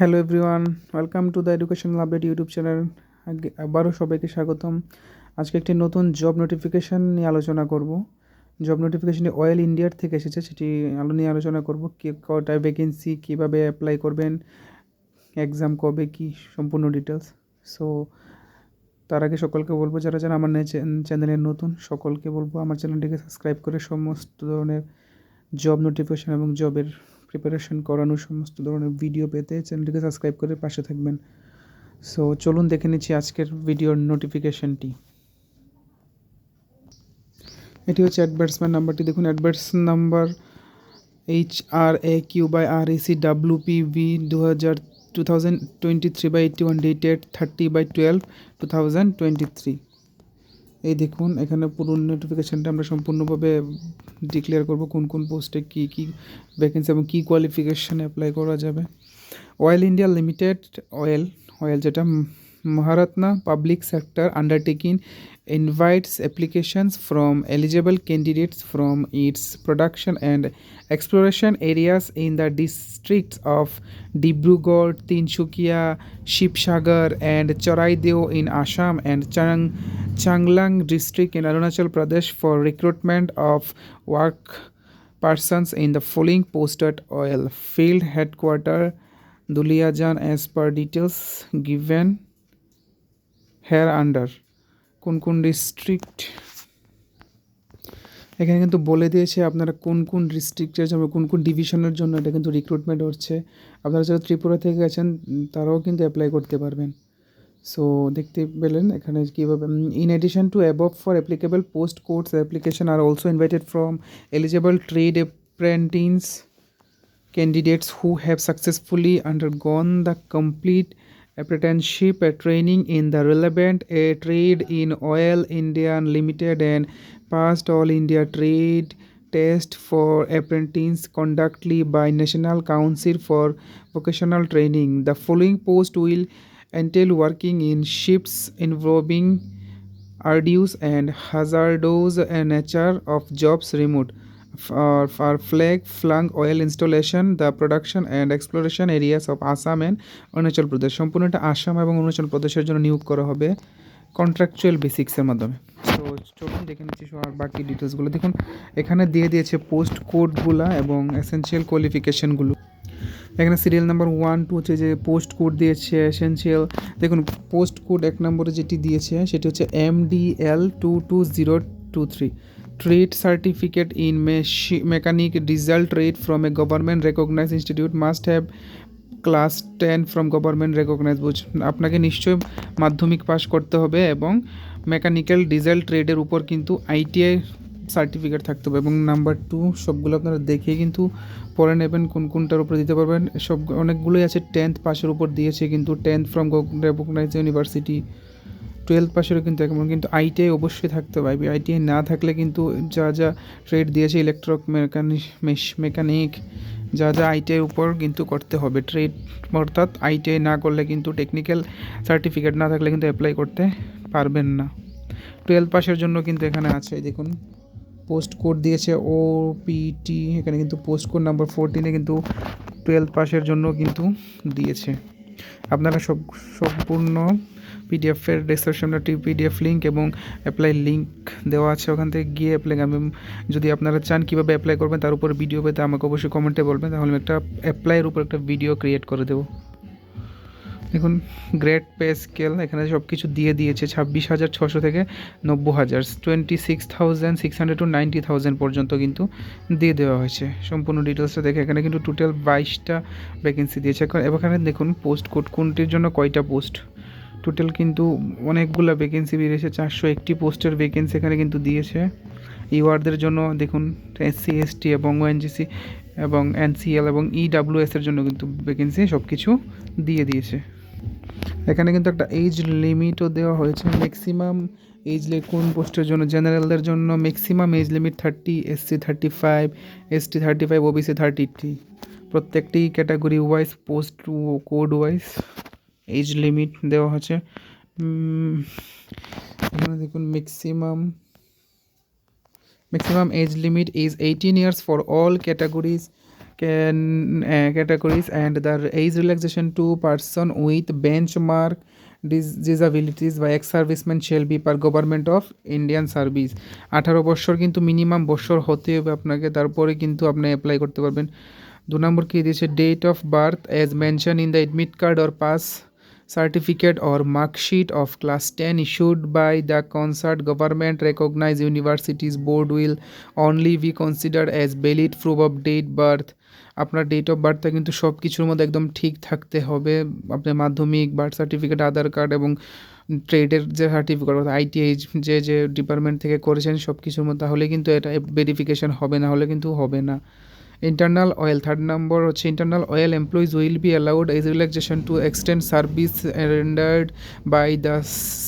Hello everyone welcome to the educational update YouTube channel আবারও সবাইকে স্বাগতম। আজকে একটি নতুন জব নোটিফিকেশান নিয়ে আলোচনা করব। জব নোটিফিকেশানটি অয়েল ইন্ডিয়ার থেকে এসেছে, সেটি আলো নিয়ে আলোচনা করব। কি কটা ভ্যাকেন্সি কীভাবে অ্যাপ্লাই করবেন এক্সাম কবে, কি সম্পূর্ণ ডিটেলস সো তার আগে সকলকে বলব, যারা যারা আমার চ্যানেলে নতুন, সকলকে বলব, আমার চ্যানেলটিকে সাবস্ক্রাইব করে সমস্ত ধরনের জব নোটিফিকেশান এবং জবের প্রিপারেশন করানো সমস্ত ধরনের ভিডিও পেতে চ্যানেলটিকে সাবস্ক্রাইব করে পাশে থাকবেন। সো চলুন দেখে নিচ্ছি আজকের ভিডিওর নোটিফিকেশনটি এটি হচ্ছে অ্যাডভার্টসমেন্ট নাম্বারটি দেখুন advertisement number H R A Q by R A C W P V দু হাজার two thousand twenty three by eighty one dated thirty by twelve two thousand twenty three এই দেখুন, এখানে পুরো নোটিফিকেশানটা আমরা সম্পূর্ণভাবে ডিক্লেয়ার করব কোন কোন পোস্টে কি কি ভ্যাকেন্সি এবং কী কোয়ালিফিকেশান অ্যাপ্লাই করা যাবে। Oil India Limited oil oil যেটা Maharatna Public Sector Undertaking invites applications from eligible candidates from its production and exploration areas in the districts of Dibrugarh, Tinsukia, Shipsagar and Charaideo in Assam and Chang Changlang district in Arunachal Pradesh for recruitment of work persons in the following posted oil. Field headquarter Duliajan as per details given. Here under কোন কোন district এখানে কিন্তু বলে দিয়েছে আপনারা কোন কোন ডিস্ট্রিক্টের জন্য, কোন কোন ডিভিশনের জন্য এটা কিন্তু রিক্রুটমেন্ট হচ্ছে। আপনারা যারা ত্রিপুরা থেকে গেছেন, তারাও কিন্তু অ্যাপ্লাই করতে পারবেন। সো দেখতে পেলেন এখানে কীভাবে in addition to above for applicable post course application are also invited from eligible trade apprentice candidates who have successfully undergone the complete apprenticeship training in the relevant trade in oil india limited and passed all india trade test for apprentice conducted by national council for vocational training. The following post will entail working in shifts involving arduous and hazardous nature of jobs remote for, flag flung oil installation the production and exploration areas of Assam and Arunachal Pradesh সম্পূর্ণ এটা আসাম এবং অরুণাচল প্রদেশের জন্য নিয়োগ করা হবে contractual বেসিক্সের মাধ্যমে। তো চলুন দেখে নিচ্ছি সবার বাকি ডিটেলসগুলো দেখুন এখানে দিয়ে দিয়েছে পোস্ট কোডগুলো এবং এসেনশিয়াল কোয়ালিফিকেশানগুলো এখানে সিরিয়াল নাম্বার ওয়ান টু হচ্ছে যে পোস্ট কোড দিয়েছে এসেনশিয়াল দেখুন পোস্ট কোড এক নম্বরে যেটি দিয়েছে সেটি হচ্ছে M D L two two zero two three trade certificate in mechi- mechanic diesel trade from a government recognized institute must have class ten from government recognise বুঝ, আপনাকে নিশ্চয়ই মাধ্যমিক পাস করতে হবে এবং মেকানিক্যাল ডিজেল ট্রেডের উপর কিন্তু আইটিআই সার্টিফিকেট থাকতে হবে এবং নাম্বার টু সবগুলো আপনারা দেখে কিন্তু পরে নেবেন কোন কোনটার উপরে দিতে পারবেন। সব অনেকগুলোই আছে টেন্থ পাসের উপর দিয়েছে কিন্তু tenth from recognise university twelve পাশেরও কিন্তু এমন কিন্তু আইটিআই অবশ্যই থাকতে হবে। আইটিআই না থাকলে কিন্তু যা যা ট্রেড দিয়েছে ইলেকট্রিক মেকানিক মেকানিক যা যা আইটিআইয়ের উপর কিন্তু করতে হবে। ট্রেড অর্থাৎ আইটিআই না করলে কিন্তু টেকনিক্যাল সার্টিফিকেট না থাকলে কিন্তু অ্যাপ্লাই করতে পারবেন না। টুয়েলভ পাসের জন্য কিন্তু এখানে আছে, দেখুন পোস্ট কোড দিয়েছে ও পিটি এখানে কিন্তু পোস্ট কোড নাম্বার ফোরটিনে কিন্তু টুয়েলভ পাসের জন্য কিন্তু দিয়েছে। আপনারা সব, সম্পূর্ণ পিডিএফের ডিসক্রিপশনে একটি পিডিএফ লিঙ্ক এবং অ্যাপ্লাই লিঙ্ক দেওয়া আছে ওখান থেকে গিয়ে অ্যাপ্লাই আমি, যদি আপনারা চান কীভাবে অ্যাপ্লাই করবেন, তার উপর ভিডিও পেতে আমাকে অবশ্যই কমেন্টে বলবেন। তাহলে আমি একটা অ্যাপ্লাইয়ের উপর একটা ভিডিও ক্রিয়েট করে দেবো। দেখুন গ্রেট পে স্কেল এখানে সব কিছু দিয়ে দিয়েছে ছাব্বিশ হাজার ছশো থেকে নব্বই হাজার twenty six thousand six hundred to ninety thousand পর্যন্ত কিন্তু দিয়ে দেওয়া হয়েছে। সম্পূর্ণ ডিটেলসটা দেখে এখানে কিন্তু টোটাল বাইশটা ভ্যাকেন্সি দিয়েছে। এখন এখানে দেখুন পোস্ট কোড কোনটির জন্য কয়টা পোস্ট টোটাল কিন্তু অনেকগুলো ভ্যাকেন্সি বেরিয়েছে, চারশো একটি পোস্টের ভ্যাকেন্সি এখানে কিন্তু দিয়েছে। ইউআরদের জন্য দেখুন এসসি এসটি এবং ওএনজিসি এবং এনসিএল এবং ইডাব্লিউএসের জন্য কিন্তু ভ্যাকেন্সি সব কিছু দিয়ে দিয়েছে। এখানে কিন্তু একটা এজ লিমিটও দেওয়া হয়েছে। ম্যাক্সিমাম এজ কোন পোস্টের জন্য? জেনারেলদের জন্য maximum age limit thirty SC thirty five ST thirty five OBC thirty three প্রত্যেকটি category wise post code wise age limit দেওয়া হচ্ছে এখানে দেখুন maximum maximum age limit is eighteen years for all categories can uh, categories and the age relaxation to person with benchmark dis- disabilities by ex-serviceman shall be per government of Indian service আঠারো বছর কিন্তু minimum বছর হতে হবে আপনাকে তারপরে কিন্তু আপনি অ্যাপ্লাই করতে পারবেন দু নম্বর কী দিয়েছে date of birth as mention in the admit card or pass or mark sheet of class 10 issued by the concert government recognized universities board will only be considered as valid proof of date birth আপনার date of বার্থটা কিন্তু সব কিছুর মধ্যে একদম ঠিক থাকতে হবে। আপনার মাধ্যমিক বার্থ সার্টিফিকেট আধার কার্ড এবং ট্রেডের যে সার্টিফিকেট অর্থাৎ আইটিআই যে যে ডিপার্টমেন্ট থেকে করেছেন সব কিছুর মধ্যে, তাহলে কিন্তু এটা ভেরিফিকেশান হবে না, হলে কিন্তু হবে না। ইন্টারনাল অয়েল থার্ড নম্বর হচ্ছে internal oil employees will be allowed age relaxation to extend service rendered by the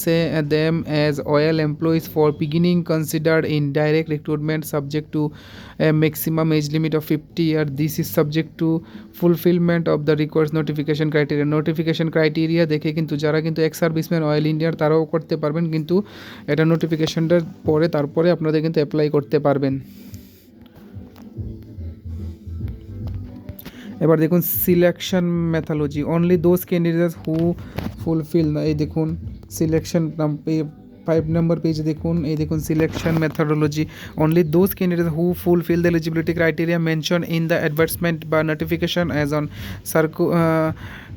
say them as oil employees for beginning considered in direct recruitment subject to maximum age limit of 50 year this is subject to fulfillment of the requires notification criteria. Notification criteria দেখে কিন্তু যারা কিন্তু ex serviceman oil ইন্ডিয়ার তারাও করতে পারবেন, কিন্তু এটা নোটিফিকেশনটার পরে তারপরে আপনাদের কিন্তু অ্যাপ্লাই করতে পারবেন। এবার দেখুন selection methodology only those candidates who fulfil এই দেখুন সিলেকশন ফাইভ নম্বর পেজে দেখুন, এই দেখুন selection methodology only those candidate who fulfil the eligibility criteria mention in the advertisement বা notification as on সার্কু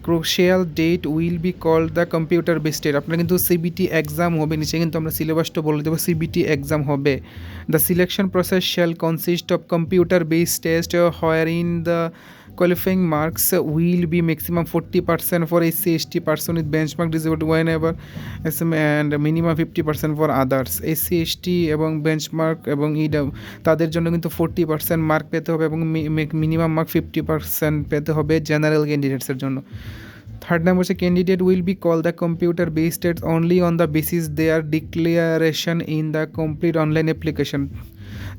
crucial date will be called the computer based আপনার কিন্তু সিবিটি এক্সাম হবে, নিচে কিন্তু আমরা সিলেবাসটা বলে দেবো সিবিটি এক্সাম হবে। The selection process shall consist of computer based test where in the qualifying marks will be maximum 40% for SC person with benchmark disabled whenever and minimum 50% for others. SC এবং benchmark এবং ইডাম তাদের জন্য কিন্তু forty percent mark পেতে হবে এবং minimum mark fifty percent পেতে হবে জেনারেল ক্যান্ডিডেটসের জন্য। থার্ড নাম্বার হচ্ছে candidate will be call the computer based only on the basis their declaration in the complete online application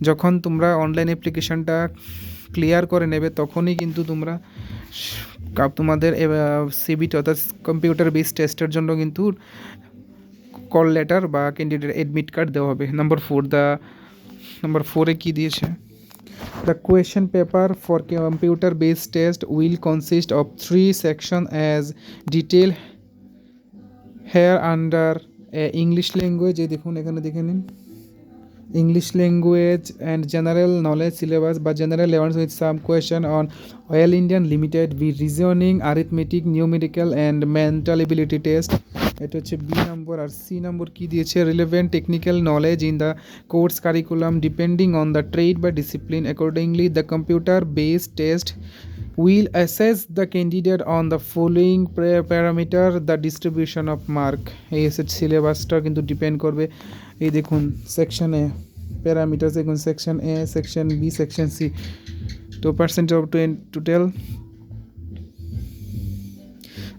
যখন তোমরা অনলাইন অ্যাপ্লিকেশনটা ক্লিয়ার করে নেবে, তখনই কিন্তু তোমরা তোমাদের সিবিটি অর্থাৎ কম্পিউটার বেস টেস্টের জন্য কিন্তু কল লেটার বা ক্যান্ডিডেট অ্যাডমিট কার্ড দেওয়া হবে। নাম্বার ফোর দ্য নাম্বার ফোরে কী দিয়েছে? The question paper for computer base test will consist of three section as detail here under English language এই দেখুন, এখানে দেখে নিন। English language and general knowledge syllabus but general levels with some question on Oil Indian Limited with reasoning arithmetic numerical and mental ability test এটা হচ্ছে B নম্বর আর C নম্বর কী দিয়েছে relevant technical knowledge in the course curriculum depending on the trade বা discipline accordingly the computer based test will assess the candidate on the following parameter, the distribution of mark. এই এসে সিলেবাসটা কিন্তু depend করবে। এই দেখুন সেকশনে প্যারামিটার দেখুন section A section B section C তো পার্সেন্ট অফ টোটাল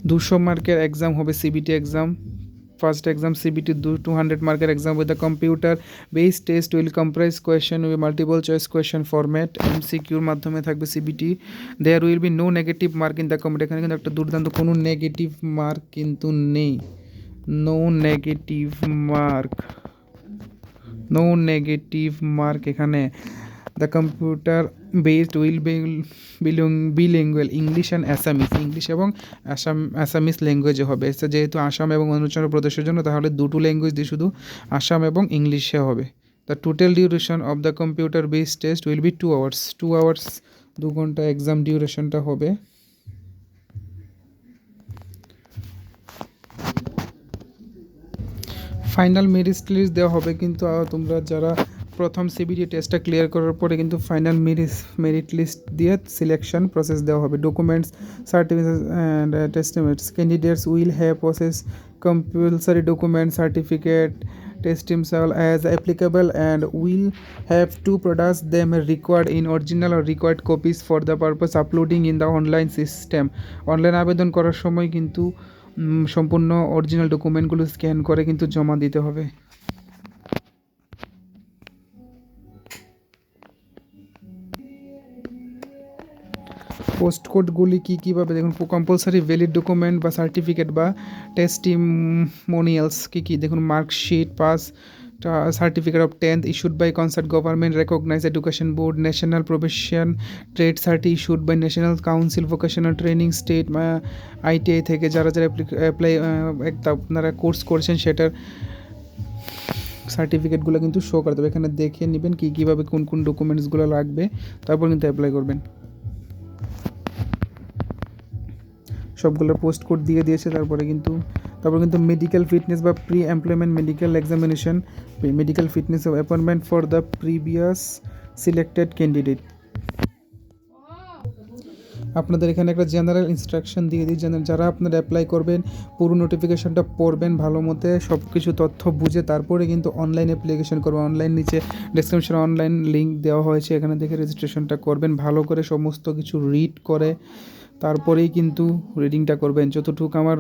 দুশো মার্কের এক্সাম হবে CBT exam first exam CBT two hundred মার্কের exam with the computer base test will comprise question with multiple choice question format এমসিকিউর মাধ্যমে থাকবে CBT there will be no negative mark in the computer এখানে কিন্তু একটা দুর্দান্ত কোনো negative mark কিন্তু নেই। No negative mark no negative mark এখানে। The computer based will belong bilingual English and Assamese English এবং আসাম অ্যাসামিস ল্যাঙ্গুয়েজে হবে। যেহেতু আসাম এবং অরুণাচল প্রদেশের জন্য, তাহলে দুটো ল্যাঙ্গুয়েজ দিয়ে শুধু আসাম এবং ইংলিশে হবে। The total duration of the computer based test will be two hours two hours দু ঘণ্টা এক্সাম ডিউরেশনটা হবে। ফাইনাল মেরিট লিস্ট দেওয়া হবে, কিন্তু তোমরা যারা প্রথম সিবিটি টেস্টটা ক্লিয়ার করার পরে কিন্তু ফাইনাল মেরিট মেরিট লিস্ট দিয়ে সিলেকশন প্রসেস দেওয়া হবে। Documents certificate and testimonials candidates will have process compulsory documents certificate testimonials as applicable and will have to products them required in original R required copies for the purpose uploading in the online system online আবেদন করার সময় কিন্তু সম্পূর্ণ original ডকুমেন্টগুলো scan করে কিন্তু জমা দিতে হবে। পোস্ট কোডগুলি কী কীভাবে? দেখুন কম্পালসারি ভ্যালিড ডকুমেন্ট বা সার্টিফিকেট বা টেস্টিমোনিয়ালস কী কী? দেখুন marksheet pass certificate of tenth issued by concerned government recognise education board national profession trade certificate issued by national council vocational training state ITI থেকে যারা যারা অ্যাপ্লাই একটা আপনারা কোর্স করছেন, সেটার সার্টিফিকেটগুলো কিন্তু শো করতে হবে এখানে দেখে নেবেন কী কীভাবে কোন কোন ডকুমেন্টসগুলো লাগবে, তারপর কিন্তু অ্যাপ্লাই করবেন। সবগুলোর পোস্ট কোড দিয়ে দিয়েছে, তারপরে কিন্তু, তারপর কিন্তু মেডিকেল ফিটনেস বা pre employment medical examination medical fitness appointment for the previous selected candidate আপনাদের এখানে একটা জেনারেল ইনস্ট্রাকশন দিয়ে দিই যারা আপনারা অ্যাপ্লাই করবেন, পুরো নোটিফিকেশনটা পড়বেন ভালো মতে সব কিছু তথ্য বুঝে তারপরে কিন্তু অনলাইন অ্যাপ্লিকেশন করবেন। অনলাইন নিচে ডেসক্রিপশনে অনলাইন লিঙ্ক দেওয়া হয়েছে, এখানে দেখে রেজিস্ট্রেশনটা করবেন। ভালো করে সমস্ত কিছু রিড করে তারপরেই কিন্তু রিডিংটা করবেন। যতটুকু আমার,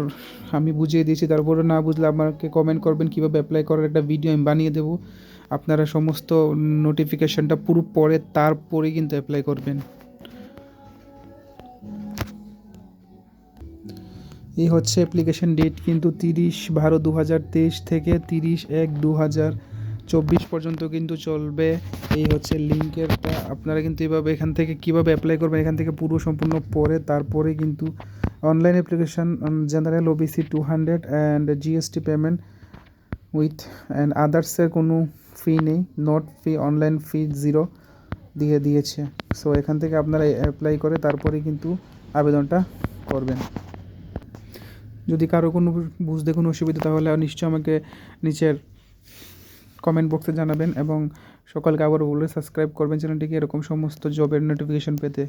আমি বুঝিয়ে দিয়েছি তারপরে না বুঝলে আমাকে কমেন্ট করবেন কীভাবে অ্যাপ্লাই করার একটা ভিডিও আমি বানিয়ে দেবো। আপনারা সমস্ত নোটিফিকেশনটা পুরো পরে, তারপরেই কিন্তু অ্যাপ্লাই করবেন। এই হচ্ছে অ্যাপ্লিকেশন ডেট কিন্তু তিরিশ বারো দু হাজার তেইশ থেকে তিরিশ এক দু হাজার চব্বিশ পর্যন্ত কিন্তু চলবে। এই হচ্ছে লিঙ্কেরটা। আপনারা কিন্তু এভাবে এখান থেকে কীভাবে অ্যাপ্লাই করবেন, এখান থেকে পুরো সম্পূর্ণ পরে তারপরে কিন্তু online application general OBC two hundred and GST payment with and আদার্সের কোনো ফি নেই not fee online fee zero দিয়ে দিয়েছে। সো এখান থেকে আপনারা অ্যাপ্লাই করে তারপরে কিন্তু আবেদনটা করবেন। যদি কারও কোনো বুঝতে কোনো অসুবিধা, তাহলে নিশ্চয়ই আমাকে নিচের কমেন্ট বক্সে জানাবেন এবং সকলকে আবার বলে সাবস্ক্রাইব করবেন চ্যানেলটিকে। এরকম সমস্ত জবের নোটিফিকেশন পেতে।